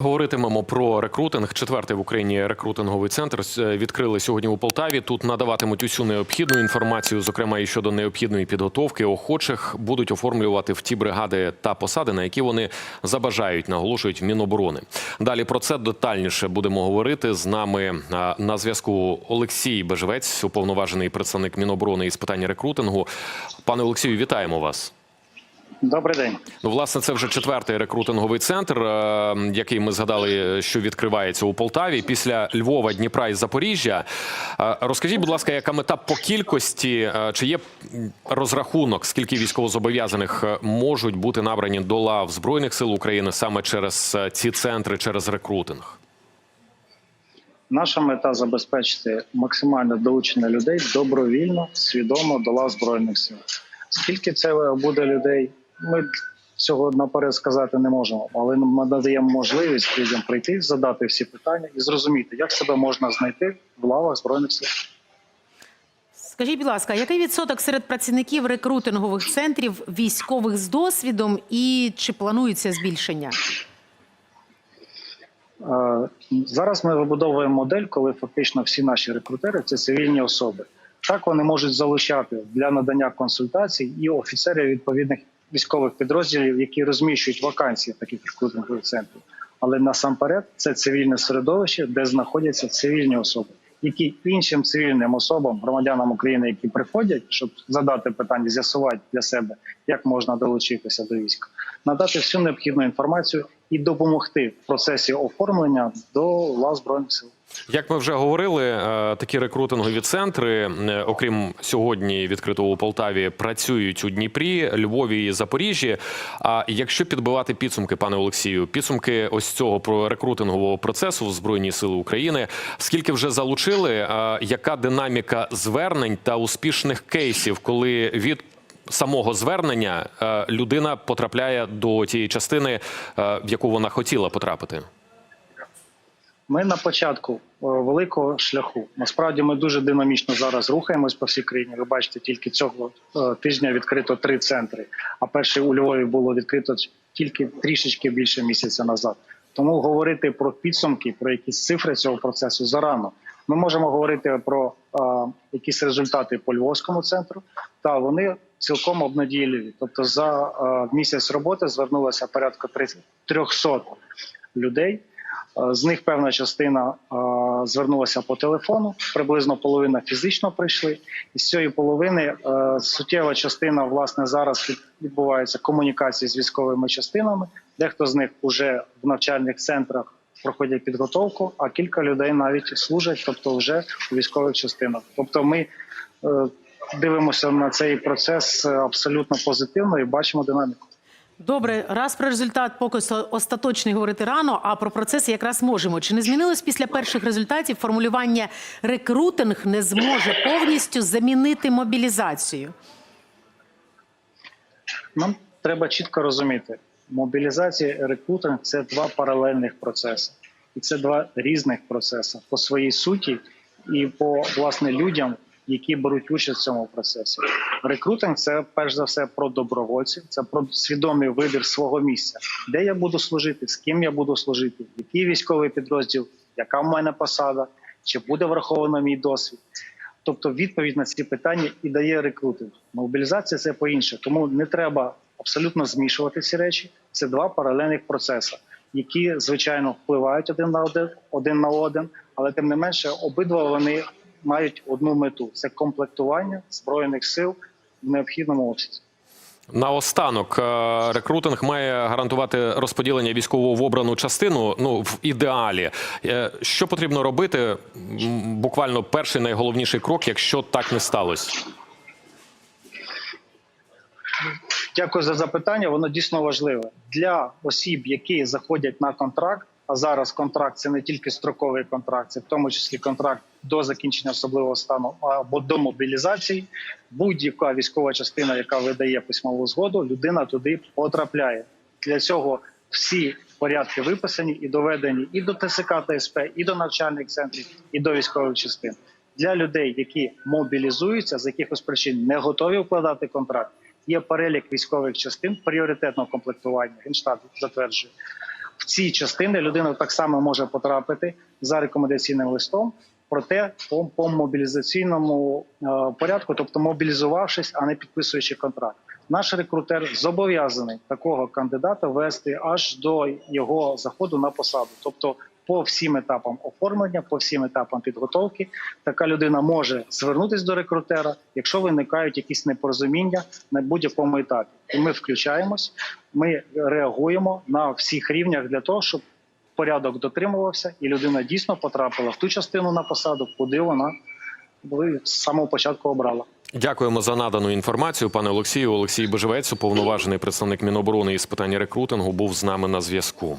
Говоритимемо про рекрутинг. Четвертий в Україні рекрутинговий центр е, відкрили сьогодні у Полтаві. Тут надаватимуть усю необхідну інформацію, зокрема і щодо необхідної підготовки. Охочих будуть оформлювати в ті бригади та посади, на які вони забажають, наголошують Міноборони. Далі про це детальніше будемо говорити. З нами на зв'язку Олексій Бежевець, уповноважений представник Міноборони із питань рекрутингу. Пане Олексію, вітаємо вас. Добрий день. Ну, власне, це вже четвертий рекрутинговий центр, е, який ми згадали, що відкривається у Полтаві після Львова, Дніпра і Запоріжжя. Е, Розкажіть, будь ласка, яка мета по кількості? Е, Чи є розрахунок, скільки військовозобов'язаних можуть бути набрані до лав збройних сил України саме через ці центри, через рекрутинг? Наша мета забезпечити максимальне долучення людей добровільно, свідомо до лав збройних сил. Скільки це буде людей, ми цього наперед сказати не можемо, але ми надаємо можливість людям прийти, задати всі питання і зрозуміти, як себе можна знайти в лавах збройних сил. Скажіть, будь ласка, який відсоток серед працівників рекрутингових центрів військових з досвідом і чи планується збільшення? Е, Зараз ми вибудовуємо модель, коли фактично всі наші рекрутери це цивільні особи. Так вони можуть залучати для надання консультацій і офіцерів відповідних військових підрозділів, які розміщують вакансії таких рекрутингових центрів. Але насамперед це цивільне середовище, де знаходяться цивільні особи, які іншим цивільним особам, громадянам України, які приходять, щоб задати питання, з'ясувати для себе, як можна долучитися до війська, надати всю необхідну інформацію і допомогти в процесі оформлення до лав збройних сил. Як ми вже говорили, е, такі рекрутингові центри, е, окрім сьогодні відкритого у Полтаві, працюють у Дніпрі, Львові і Запоріжжі. А якщо підбивати підсумки, пане Олексію, підсумки ось цього про рекрутингового процесу в Збройні Сили України, скільки вже залучили, е, яка динаміка звернень та успішних кейсів, коли від Самого звернення людина потрапляє до тієї частини, в яку вона хотіла потрапити. Ми на початку е, великого шляху. Насправді ми дуже динамічно зараз рухаємось по всій країні. Ви бачите, тільки цього е, тижня відкрито три центри. А перший у Львові було відкрито тільки трішечки більше місяця назад. Тому говорити про підсумки, про якісь цифри цього процесу зарано. Ми можемо говорити про е, якісь результати по Львовському центру, та вони цілком обнадійливі. Тобто, за е, місяць роботи звернулося порядка 30 300 людей. Е, З них певна частина е, звернулася по телефону, приблизно половина фізично прийшли. І з цієї половини е, суттєва частина власне зараз від- відбувається комунікації з військовими частинами. Дехто з них вже в навчальних центрах проходять підготовку, а кілька людей навіть служать, тобто вже у військових частинах. Тобто, ми дивимося на цей процес абсолютно позитивно і бачимо динаміку. Добре, раз про результат поки остаточний говорити рано, а про процес якраз можемо. Чи не змінилось після перших результатів формулювання рекрутинг не зможе повністю замінити мобілізацію? Нам треба чітко розуміти, мобілізація і рекрутинг це два паралельних процеси, і це два різних процеси по своїй суті і по власне людям, які беруть участь в цьому процесі. Рекрутинг це перш за все про добровольців, це про свідомий вибір свого місця, де я буду служити, з ким я буду служити, який військовий підрозділ, яка в мене посада, чи буде враховано мій досвід. Тобто відповідь на ці питання і дає рекрутинг. Мобілізація це по-інше. Тому не треба абсолютно змішувати ці речі. Це два паралельних процеси, які звичайно впливають один на один, один на один, але тим не менше, обидва вони мають одну мету: це комплектування збройних сил в необхідному обсязі. Наостанок, е, рекрутинг має гарантувати розподілення військового в обрану частину. Ну в ідеалі, Е, що потрібно робити? Буквально перший найголовніший крок, якщо так не сталося. Дякую за запитання. Воно дійсно важливе для осіб, які заходять на контракт. А зараз контракт це не тільки строковий контракт, це в тому числі контракт до закінчення особливого стану або до мобілізації. Будь-яка військова частина, яка видає письмову згоду, людина туди потрапляє. Для цього всі порядки виписані і доведені і до ТСК та і до навчальних центрів, і до військових частин. Для людей, які мобілізуються з якихось причин, не готові вкладати контракт. Є перелік військових частин пріоритетного комплектування. Генштаб затверджує. В ці частини людина так само може потрапити за рекомендаційним листом. Проте по, по мобілізаційному е, порядку, тобто мобілізувавшись, а не підписуючи контракт. Наш рекрутер зобов'язаний такого кандидата вести аж до його заходу на посаду, тобто по всім етапам оформлення, по всім етапам підготовки, така людина може звернутися до рекрутера, якщо виникають якісь непорозуміння на будь-якому етапі. І ми включаємось, ми реагуємо на всіх рівнях для того, щоб порядок дотримувався, і людина дійсно потрапила в ту частину на посаду, куди вона з самого початку обрала. Дякуємо за надану інформацію, пане Олексію. Олексій Бежевець, уповноважений представник Міноборони із питань рекрутингу, був з нами на зв'язку.